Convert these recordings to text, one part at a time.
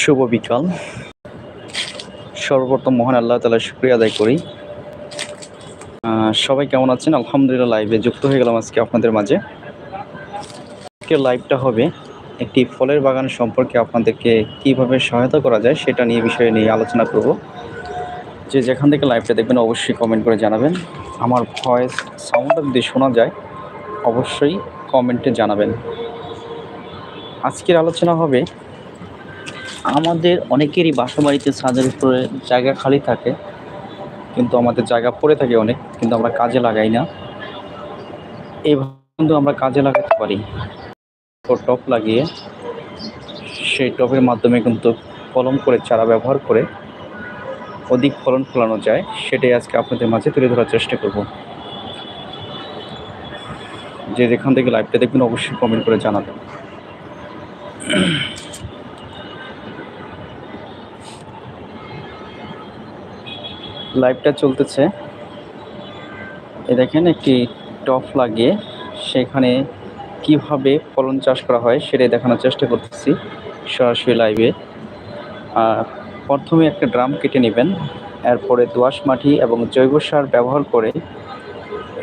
শুভ বিকাল। সর্বপ্রথম মহান আল্লাহ তালা শুক্রিয়া আদায় করি। সবাই কেমন আছেন? আলহামদুলিল্লাহ লাইভে যুক্ত হয়ে গেলাম আজকে আপনাদের মাঝে। আজকের লাইভটা হবে একটি ফলের বাগান সম্পর্কে আপনাদেরকে কীভাবে সহায়তা করা যায় সেটা নিয়ে বিষয়ে নিয়ে আলোচনা করব। যে যেখান থেকে লাইভটা দেখবেন অবশ্যই কমেন্ট করে জানাবেন। আমার ভয়েস সাউন্ডটা যদি শোনা যায়, অবশ্যই কমেন্টে জানাবেন। আজকের আলোচনা হবে আমাদের অনেকেরই বাসা বাড়িতে ছাদের উপরে জায়গা খালি থাকে, কিন্তু আমাদের জায়গা পড়ে থাকে অনেক, কিন্তু আমরা কাজে লাগাই না। এভাবে কিন্তু আমরা কাজে লাগাতে পারি। টপ লাগিয়ে সেই টপের মাধ্যমে কিন্তু কলম করে, চারা ব্যবহার করে অধিক ফলন ফলানো যায়, সেটাই আজকে আপনাদের মাঝে তুলে ধরার চেষ্টা করব। যে যেখান থেকে লাইভটা দেখবেন, অবশ্যই কমেন্ট করে জানাবেন। লাইভটা চলতেছে। এ দেখেন একটি টপ লাগিয়ে সেখানে কীভাবে ফলন চাষ করা হয় সেটাই দেখানোর চেষ্টা করতেছি সরাসরি লাইভে। প্রথমে একটা ড্রাম কেটে নেবেন, এরপরে দোআঁশ মাটি এবং জৈব সার ব্যবহার করে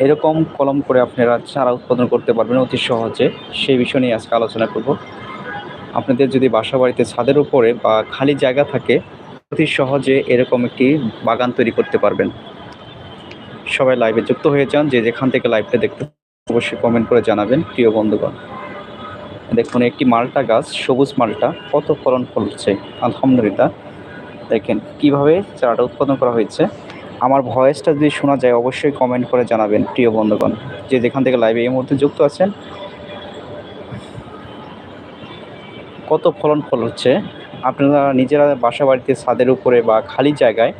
এরকম কলম করে আপনারা চারা উৎপাদন করতে পারবেন অতি সহজে। সেই বিষয় নিয়ে আজকে আলোচনা করব। আপনাদের যদি বাসা বাড়িতে ছাদের উপরে বা খালি জায়গা থাকে অতি সহজে এরকম একটি বাগান তৈরি করতে পারবেন। সবাই লাইভে যুক্ত হয়ে যান, যে যেখান থেকে লাইভটা দেখতে অবশ্যই কমেন্ট করে জানাবেন, প্রিয় বন্ধুগণ। দেখুন, একটি মালটা গাছ, সবুজ মালটা, কত ফলন ফলছে, আলহামদুলিল্লাহ। দেখেন, কীভাবে চারাটা উৎপাদন করা হয়েছে। আমার ভয়েসটা যদি শোনা যায়, অবশ্যই কমেন্ট করে জানাবেন, প্রিয় বন্ধুগণ। যে যেখান থেকে লাইভে এই মুহূর্তে যুক্ত আছেন, কত ফলন ফল হচ্ছে আপনারা নিজেরা বাসা বাড়িতে ছাদের উপরে বা খালি জায়গায়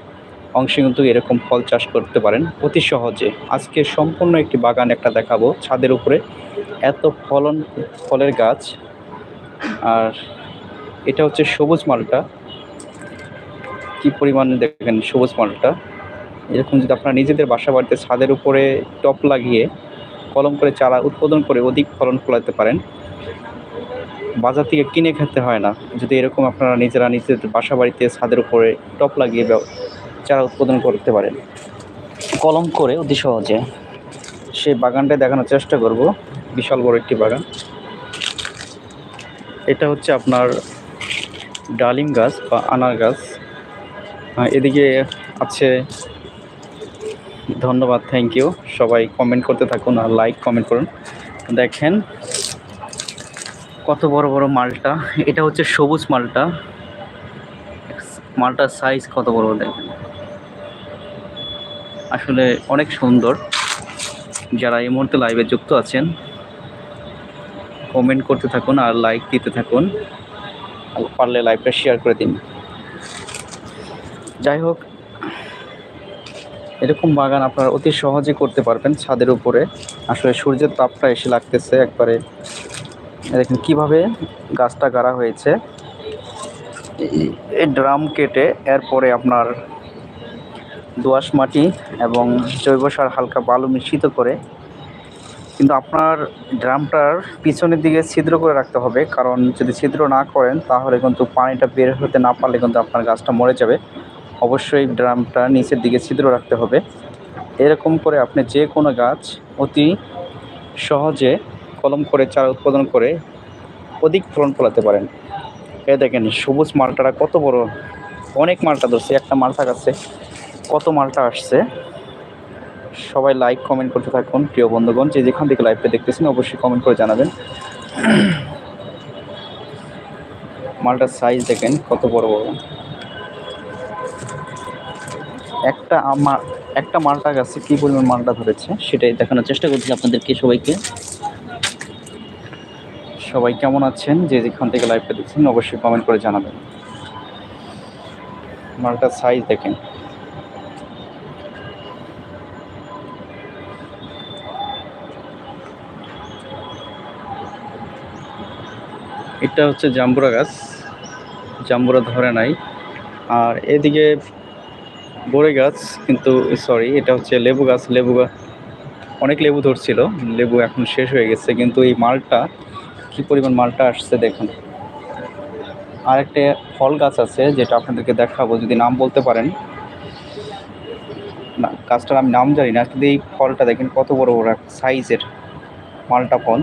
অংশে কিন্তু এরকম ফল চাষ করতে পারেন অতি সহজে। আজকে সম্পূর্ণ একটি বাগান একটা দেখাবো ছাদের উপরে। এত ফলন, ফলের গাছ। আর এটা হচ্ছে সবুজ মালটা। কি পরিমাণে দেখেন সবুজ মালটা। এরকম যদি আপনারা নিজেদের বাসা বাড়িতে ছাদের উপরে টপ লাগিয়ে কলম করে চারা উৎপাদন করে অধিক ফলন ফলাতে পারেন। বাজার থেকে কিনে খেতে হয় না। যদি এরকম আপনারা নিজেরা নিজেদের বাসা বাড়িতে ছাদের উপরে টপ লাগিয়ে চারা উৎপাদন করতে পারেন। কলম করে অতি সহজে। সেই বাগানটা দেখানোর চেষ্টা করব। বিশাল বড় একটি বাগান। এটা হচ্ছে আপনার ডালিম গাছ বা আনার গাছ। এদিকে আছে। ধন্যবাদ, থ্যাংক ইউ। সবাই কমেন্ট করতে থাকুন আর লাইক কমেন্ট করুন। দেখেন কত বড় বড় মালটা। এটা হচ্ছে সবুজ মালটা। মালটার সাইজ কত বড় দেখেন। আসলে অনেক সুন্দর। যারা এই মুহূর্তে লাইভে যুক্ত আছেন কমেন্ট করতে থাকুন আর লাইক দিতে থাকুন। পারলে লাইভটা শেয়ার করে দিন। যাই হোক, এরকম বাগান আপনারা অতি সহজে করতে পারবেন ছাদের উপরে। আসলে সূর্যের তাপটা এসে লাগতেছে একবারে। দেখেন কীভাবে গাছটা গাড়া হয়েছে। এই- ড্রাম কেটে এরপরে আপনার দোআঁশ মাটি এবং জৈব সার হালকা বালু মিশ্রিত করে, কিন্তু আপনার ড্রামটার পিছনের দিকে ছিদ্র করে রাখতে হবে, কারণ যদি ছিদ্র না করেন তাহলে কিন্তু পানিটা বের হতে না পারলে কিন্তু আপনার গাছটা মরে যাবে। অবশ্যই ড্রামটা নিচের দিকে ছিদ্র রাখতে হবে। এরকম করে আপনি যে কোনো গাছ অতি সহজে কলম করে, চারা উৎপাদন করে অধিক ফলন ফলাতে পারেন। এ দেখেন, সবুজ মালটাটা কত বড়, অনেক মালটা ধরছে, একটা মালটা গাছে কত মালটা আসছে। সবাই লাইক কমেন্ট করতে থাকুন, প্রিয় বন্ধুগণ, যে যেখান থেকে লাইভটা দেখতেছেন, অবশ্যই কমেন্ট করে জানাবেন। মালটার সাইজ দেখেন, কত বড় বড়। একটা একটা মালটা গাছে কি পরিমাণ মালটা ধরেছে, সেটাই দেখানোর চেষ্টা করছি আপনাদেরকে, সবাইকে। সবাই কেমন আছেন? যে যেখান থেকে লাইভটা দেখছেন, অবশ্যই কমেন্ট করে জানাবেন। মালটার সাইজ দেখেন। এটা হচ্ছে জাম্বুরা গাছ। জাম্বুরা ধরে নাই। আর এদিকে বড়ই গাছ, কিন্তু সরি এটা হচ্ছে লেবু গাছ। লেবু গাছ অনেক লেবু ধরছিল, লেবু এখন শেষ হয়ে গেছে, কিন্তু এই মালটা কি পরিমাণ মালটা আসছে দেখুন। আরেকটা ফল গাছ আছে, যেটা আপনাদেরকে দেখাবো, যদি নাম বলতে পারেন। না, গাছটার আমি নাম জানি না, কিন্তু এই ফলটা দেখেন কত বড় বড় সাইজের মালটা ফল।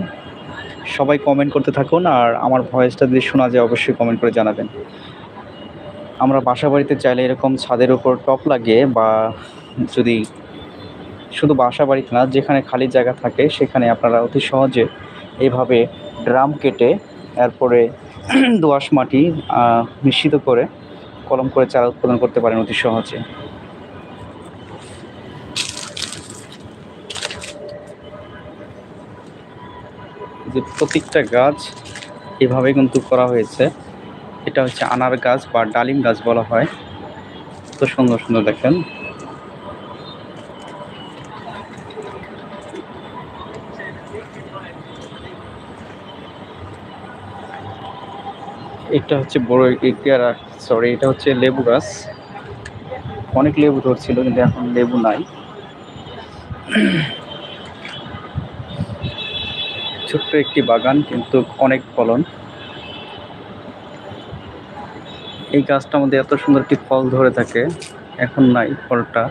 সবাই কমেন্ট করতে থাকুন, আর আমার ভয়েসটা যদি শোনা যায়, অবশ্যই কমেন্ট করে জানাবেন। আমরা বাসা বাড়িতে চাইলে এরকম ছাদের উপর টপ লাগিয়ে বা যদি শুধু বাসা বাড়িতে না, যেখানে খালি জায়গা থাকে, সেখানে আপনারা অতি সহজে এইভাবে ড্রাম কেটে এরপরে দোআঁশ মাটি মিশ্রিত করে কলম করে চারা উৎপাদন করতে পারেন অতি সহজে। যে প্রত্যেকটা গাছ এভাবে কিন্তু করা হয়েছে। এটা হচ্ছে আনার গাছ বা ডালিম গাছ বলা হয়। তো সুন্দর সুন্দর দেখেন। এটা হচ্ছে বড় পেয়ারা সরি এটা হচ্ছে লেবু গাছ। অনেক লেবু ধরছিল, কিন্তু এখন লেবু নাই। ছোট্ট একটি বাগান, কিন্তু অনেক ফলন। এই গাছটার মধ্যে এত সুন্দর একটি ফল ধরে থাকে, এখন নাই ফলটা।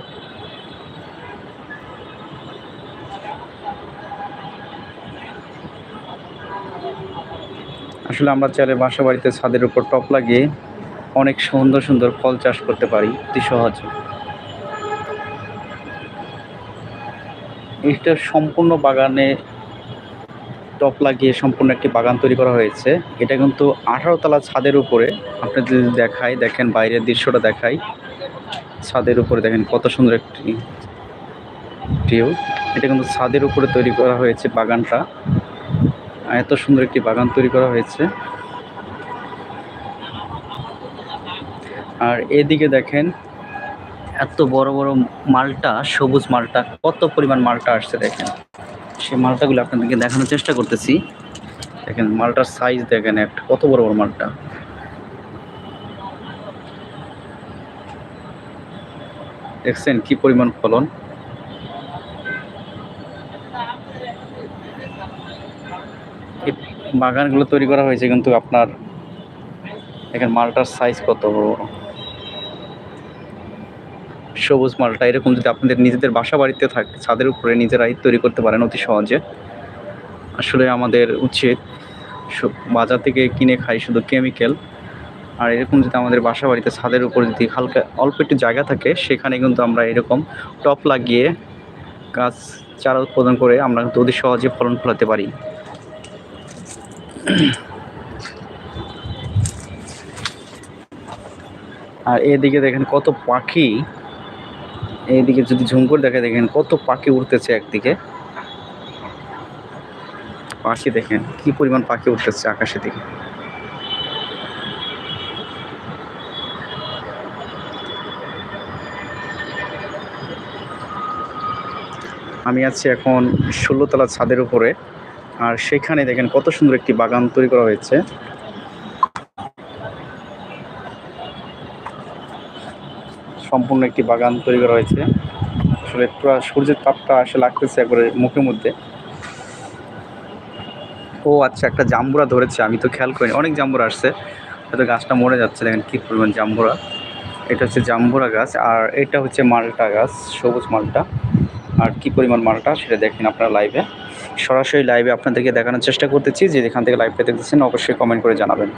আসলে আমরা চাইলে বাসা বাড়িতে ছাদের উপর টপ লাগিয়ে অনেক সুন্দর সুন্দর ফল চাষ করতে পারি, অতি সহজে। এটা সম্পূর্ণ বাগানে টপ লাগিয়ে সম্পূর্ণ একটি বাগান তৈরি করা হয়েছে। এটা কিন্তু আঠারো তলা ছাদের উপরে। আপনি যদি দেখাই, দেখেন বাইরের দৃশ্যটা দেখাই। ছাদের উপরে দেখেন কত সুন্দর একটি ভিউ এটা কিন্তু ছাদের উপরে তৈরি করা হয়েছে বাগানটা। এত সুন্দর একটি বাগান তৈরি করা হয়েছে। আর এদিকে দেখেন, এত বড় বড় মালটা, সবুজ মালটা, কত পরিমাণ মালটা আসছে দেখেন। সেই মালটাগুলো আপনাদেরকে দেখানোর চেষ্টা করতেছি। দেখেন, মালটার সাইজ দেখেন একটা কত বড় বড় মালটা। দেখছেন কি পরিমাণ ফলন? বাগানগুলো তৈরি করা হয়েছে কিন্তু আপনার এখানে মালটার সাইজ কত। সবুজ মালটা, এরকম যদি আপনাদের নিজেদের বাসা বাড়িতে থাকে, ছাদের উপরে নিজেরাই তৈরি করতে পারেন অতি সহজে। আসলে আমাদের উচিত বাজার থেকে কিনে খাই শুধু কেমিক্যাল আর এরকম যদি আমাদের বাসা বাড়িতে ছাদের উপর যদি হালকা, অল্প একটু জায়গা থাকে, সেখানে কিন্তু আমরা এরকম টপ লাগিয়ে গাছ চারা উৎপাদন করে আমরা কিন্তু অতি সহজে ফলন ফলাতে পারি। আর এদিকে দেখেন কত পাখি। এইদিকে যদি ঝুম করে দেখে দেখেন কত পাখি উঠতেছে একদিকে। পাখি দেখেন, কি পরিমাণ পাখি উঠতেছে আকাশের দিকে। আমি আছি এখন ষোলোতলা ছাদের উপরে। আর সেখানে দেখেন কত সুন্দর একটি বাগান তৈরি করা হয়েছে। সম্পূর্ণ একটি বাগান তৈরি করা হয়েছে। আসলে পুরো সূর্যের তাপটা আসে লাগতেছে একবারে মুখের মধ্যে। ও আচ্ছা একটা জাম্বুরা ধরেছে, আমি তো খেয়াল করিনি। অনেক জাম্বুরা আসছে। হয়তো গাছটা মরে যাচ্ছে, দেখেন কী পরিমাণ জাম্বুরা। এটা হচ্ছে জাম্বুরা গাছ, আর এটা হচ্ছে মালটা গাছ, সবুজ মালটা। আর কি পরিমাণ মালটা, সেটা দেখেন আপনারা লাইভে সরাসরি লাইভে আপনাদেরকে দেখানোর চেষ্টা করতেছি, যে যেখান থেকে লাইভটা দেখতেছেন, অবশ্যই কমেন্ট করে জানাবেন।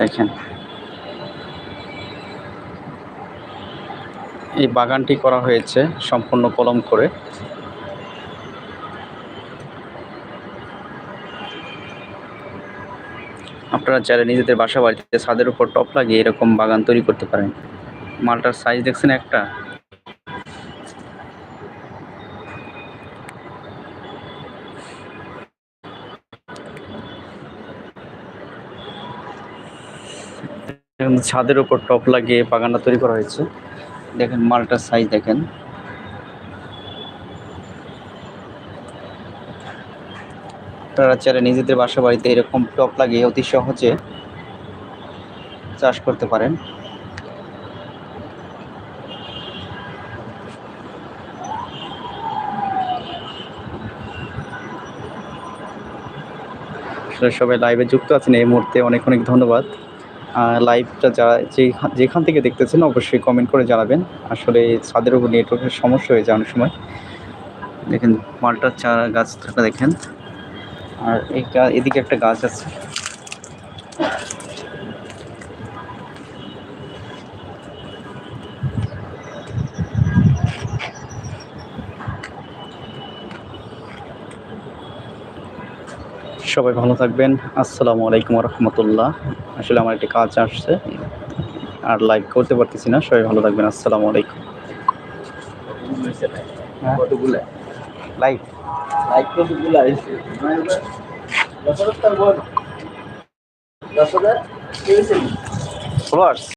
দেখেন। এই বাগানটি করা হয়েছে সম্পূর্ণ কলম করে। আপনারা চাইলে নিজেদের বাসা বাড়িতে ছাদের উপর টপ লাগিয়ে এরকম বাগান তৈরি করতে পারেন। মালটার সাইজ দেখছেন একটা? এখন ছাদের উপর টপ লাগিয়ে বাগানটা তৈরি করা হয়েছে। দেখেন, মালটার সাইজ দেখেন। আপনারা চাইলে নিজেদের বাসা বাড়িতে এরকম টপ লাগিয়ে অতি সহজে চাষ করতে পারেন। সবাই লাইভে যুক্ত আছেন, এই মুহূর্তে অনেক অনেক ধন্যবাদ। লাইভটা যারা যেখান থেকে দেখতেছেন অবশ্যই কমেন্ট করে জানাবেন। আসলে ছাদের উপর নেটওয়ার্কের সমস্যা হয়ে যায় সময়। দেখেন, মালটার চারা গাছটা দেখেন। আর এই এদিকে একটা গাছ আছে। সবাই ভালো থাকবেন। আসসালামু আলাইকুম রহমতুল্লাহ আসলে আমার একটি কাজ আসছে আর লাইক করতে পারতেছি না সবাই ভালো থাকবেন আসসালামু আলাইকুম। Followers live